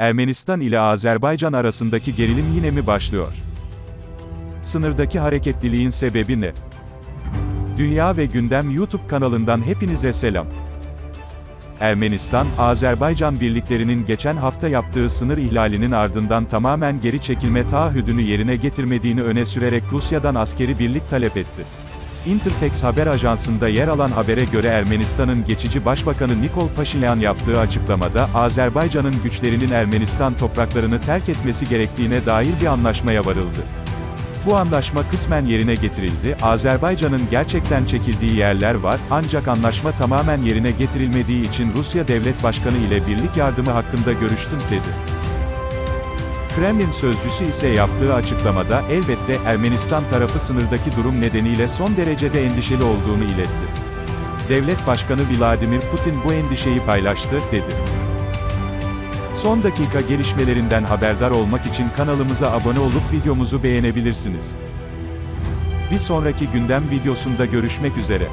Ermenistan ile Azerbaycan arasındaki gerilim yine mi başlıyor? Sınırdaki hareketliliğin sebebi ne? Dünya ve Gündem YouTube kanalından hepinize selam. Ermenistan, Azerbaycan birliklerinin geçen hafta yaptığı sınır ihlalinin ardından tamamen geri çekilme taahhüdünü yerine getirmediğini öne sürerek Rusya'dan askeri birlik talep etti. Interfax haber ajansında yer alan habere göre Ermenistan'ın geçici başbakanı Nikol Paşinyan yaptığı açıklamada, Azerbaycan'ın güçlerinin Ermenistan topraklarını terk etmesi gerektiğine dair bir anlaşmaya varıldı. Bu anlaşma kısmen yerine getirildi, Azerbaycan'ın gerçekten çekildiği yerler var, ancak anlaşma tamamen yerine getirilmediği için Rusya Devlet Başkanı ile birlik yardımı hakkında görüştüm, dedi. Kremlin sözcüsü ise yaptığı açıklamada, elbette, Ermenistan tarafı sınırdaki durum nedeniyle son derecede endişeli olduğunu iletti. Devlet Başkanı Vladimir Putin bu endişeyi paylaştı, dedi. Son dakika gelişmelerinden haberdar olmak için kanalımıza abone olup videomuzu beğenebilirsiniz. Bir sonraki gündem videosunda görüşmek üzere.